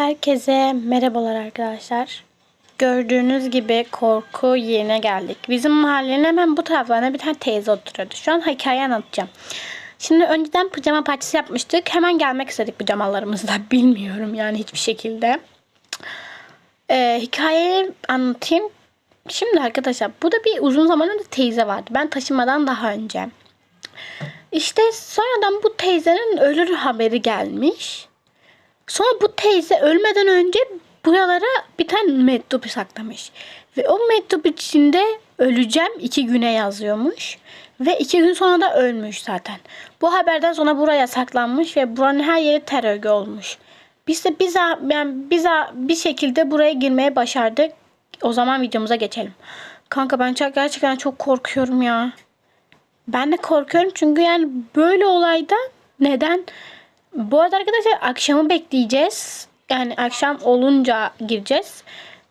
Herkese merhabalar arkadaşlar. Gördüğünüz gibi korku yerine geldik. Bizim mahallenin hemen bu taraflarına bir tane teyze oturuyordu. Şu an hikaye anlatacağım. Şimdi önceden pijama partisi yapmıştık. Hemen gelmek istedik pijamalarımızla. Bilmiyorum yani hiçbir şekilde. Ee, hikayeyi anlatayım. Şimdi arkadaşlar bu da bir uzun zaman önce teyze vardı. Ben taşınmadan daha önce. İşte sonradan bu teyzenin ölür haberi gelmiş. Sonra bu teyze ölmeden önce buralara bir tane mektup saklamış. Ve o mektup içinde öleceğim iki güne yazıyormuş. Ve iki gün sonra da ölmüş zaten. Bu haberden sonra buraya saklanmış ve buranın her yeri terörgü olmuş. Biz de bize yani bize bir şekilde buraya girmeye başardık. O zaman videomuza geçelim. Kanka ben çok, gerçekten çok korkuyorum ya. Ben de korkuyorum çünkü yani böyle olayda neden? Bu arada arkadaşlar akşamı bekleyeceğiz. Yani akşam olunca gireceğiz.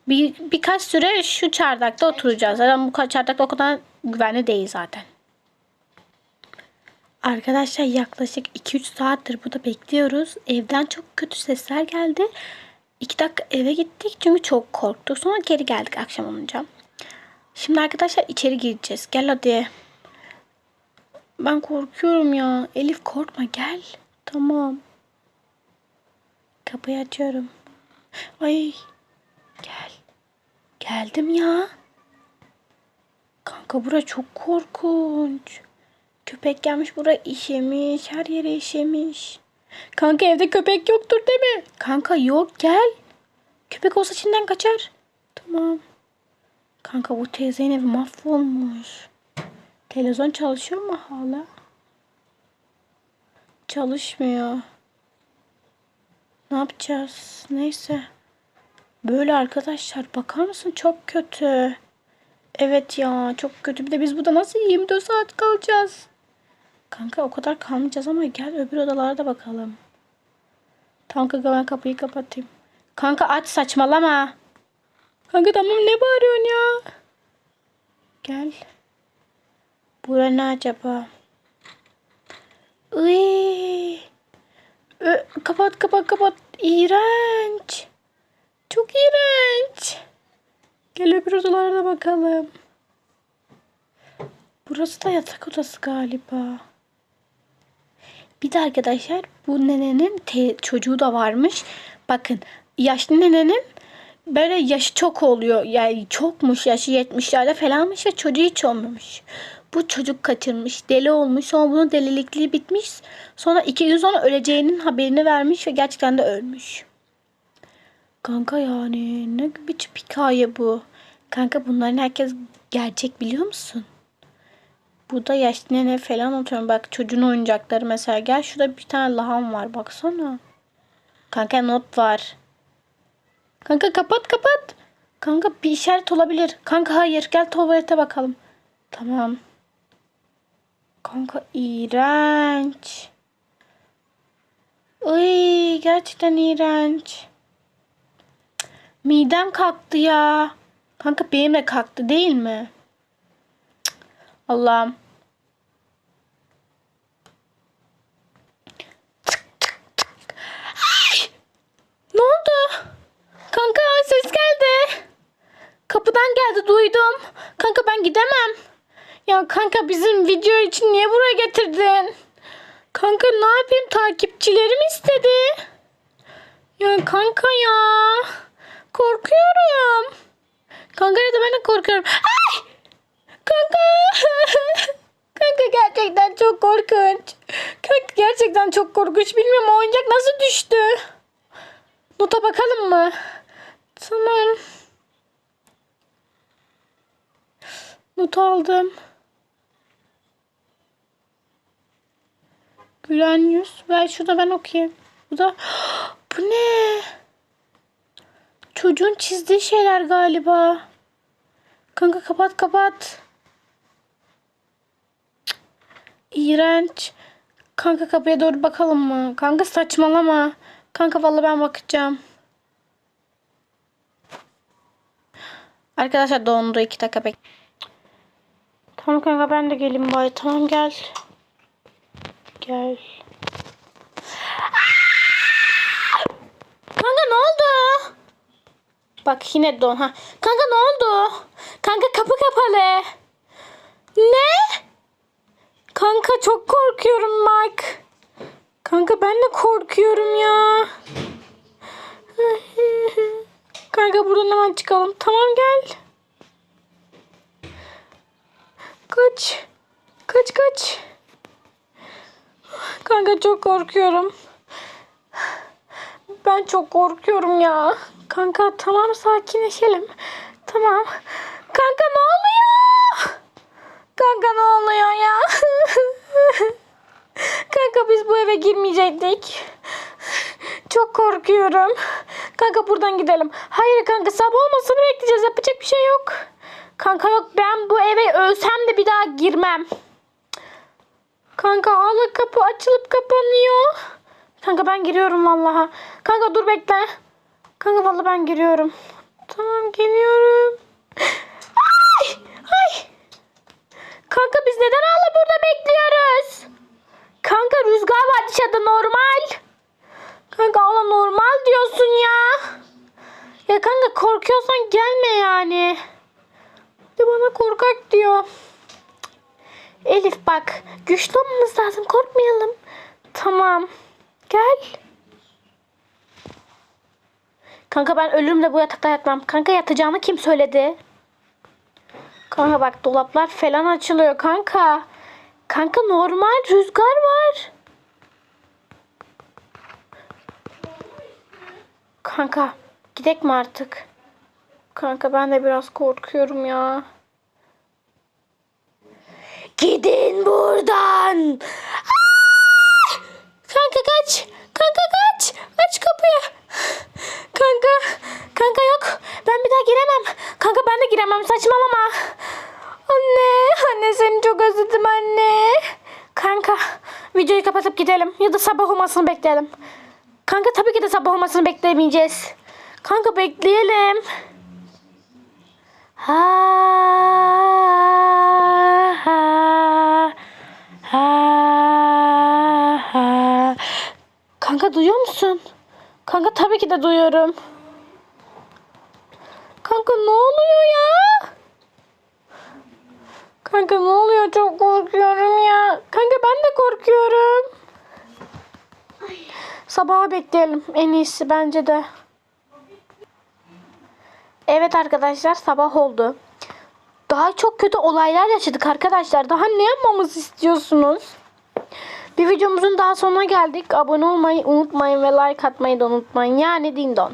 Bir, birkaç süre şu çardakta oturacağız. Zaten bu çardakta o kadar güvenli değil zaten. Arkadaşlar yaklaşık 2-3 saattir burada bekliyoruz. Evden çok kötü sesler geldi. 2 dakika eve gittik çünkü çok korktuk. Sonra geri geldik akşam olunca. Şimdi arkadaşlar içeri gireceğiz. Gel hadi. Ben korkuyorum ya. Elif korkma gel. Tamam. Kapıyı açıyorum. Ay. Gel. Geldim ya. Kanka bura çok korkunç. Köpek gelmiş bura işemiş. Her yere işemiş. Kanka evde köpek yoktur değil mi? Kanka yok gel. Köpek olsa içinden kaçar. Tamam. Kanka bu teyzenin evi mahvolmuş. Televizyon çalışıyor mu hala? Çalışmıyor. Ne yapacağız? Neyse. Böyle arkadaşlar bakar mısın? Çok kötü. Evet ya çok kötü. Bir de biz burada nasıl 24 saat kalacağız? Kanka o kadar kalmayacağız ama gel öbür odalarda bakalım. Tamam kanka ben kapıyı kapatayım. Kanka aç saçmalama. Kanka tamam ne bağırıyorsun ya? Gel. Bura ne acaba? Iy. Kapat kapat kapat. İğrenç. Çok iğrenç. Gel öbür odalara bakalım. Burası da yatak odası galiba. Bir de arkadaşlar bu nenenin çocuğu da varmış. Bakın yaşlı nenenin böyle yaşı çok oluyor. Yani çokmuş yaşı 70'lerde falanmış ve çocuğu hiç olmamış. Bu çocuk kaçırmış, deli olmuş. Sonra bunun delilikliği bitmiş. Sonra iki gün sonra öleceğinin haberini vermiş ve gerçekten de ölmüş. Kanka yani ne biçim hikaye bu? Kanka bunların herkes gerçek biliyor musun? Bu da yaşlı nene falan oturuyor. Bak çocuğun oyuncakları mesela. Gel şurada bir tane lahan var baksana. Kanka not var. Kanka kapat kapat. Kanka bir işaret olabilir. Kanka hayır gel tuvalete bakalım. Tamam. Kanka iğrenç. Ay gerçekten iğrenç. Midem kalktı ya. Kanka benim de kalktı değil mi? Allah'ım. Ne oldu? Kanka ses geldi. Kapıdan geldi duydum. Kanka ben gidemem. Ya kanka bizim video için niye buraya getirdin? Kanka ne yapayım takipçilerim istedi. Ya kanka ya. Korkuyorum. Kanka ya da ben de korkuyorum. Ay! Kanka. kanka gerçekten çok korkunç. Kanka gerçekten çok korkunç. Bilmiyorum oyuncak nasıl düştü. Nota bakalım mı? Tamam. Not aldım. Gülen yüz. Ver şurada ben okuyayım. Bu da bu ne? Çocuğun çizdiği şeyler galiba. Kanka kapat kapat. Cık. İğrenç. Kanka kapıya doğru bakalım mı? Kanka saçmalama. Kanka vallahi ben bakacağım. Arkadaşlar dondu iki dakika bek. Tamam kanka ben de geleyim bari. Tamam gel. Gel. Kanka ne oldu? Bak yine don ha. Kanka ne oldu? Kanka kapı kapalı. Ne? Kanka çok korkuyorum bak. Kanka ben de korkuyorum ya. Kanka buradan hemen çıkalım. Tamam gel. Kaç. Kaç kaç. Kanka çok korkuyorum. Ben çok korkuyorum ya. Kanka tamam sakinleşelim. Tamam. Kanka ne oluyor? Kanka ne oluyor ya? Kanka biz bu eve girmeyecektik. Çok korkuyorum. Kanka buradan gidelim. Hayır kanka sabah olmasını bekleyeceğiz. Yapacak bir şey yok. Kanka yok ben bu eve ölsem de bir daha girmem. Kanka hala kapı açılıp kapanıyor. Kanka ben giriyorum vallaha. Kanka dur bekle. Kanka vallahi ben giriyorum. Tamam geliyorum. Ay! Ay! Kanka biz neden hala burada bekliyoruz? Kanka rüzgar var dışarıda normal. Kanka hala normal diyorsun ya. Ya kanka korkuyorsan gelme yani. De bana korkak diyor. Elif bak güçlü olmamız lazım korkmayalım. Tamam. Gel. Kanka ben ölümle bu yatakta yatmam. Kanka yatacağını kim söyledi? Kanka bak dolaplar falan açılıyor kanka. Kanka normal rüzgar var. Kanka gidek mi artık? Kanka ben de biraz korkuyorum ya. Gidin buradan. Aa! Kanka kaç. Kanka kaç. Aç kapıyı. Kanka. Kanka yok. Ben bir daha giremem. Kanka ben de giremem. Saçmalama. Anne. Anne seni çok özledim anne. Kanka. Videoyu kapatıp gidelim. Ya da sabah olmasını bekleyelim. Kanka tabii ki de sabah olmasını beklemeyeceğiz. Kanka bekleyelim. Ha ha ha. Kanka duyuyor musun? Kanka tabii ki de duyuyorum. Kanka ne oluyor ya? Kanka ne oluyor? Çok korkuyorum ya. Kanka ben de korkuyorum. Sabaha bekleyelim. En iyisi bence de. Evet arkadaşlar sabah oldu. Daha çok kötü olaylar yaşadık arkadaşlar. Daha ne yapmamızı istiyorsunuz? Bir videomuzun daha sonuna geldik. Abone olmayı unutmayın ve like atmayı da unutmayın. Yani din don.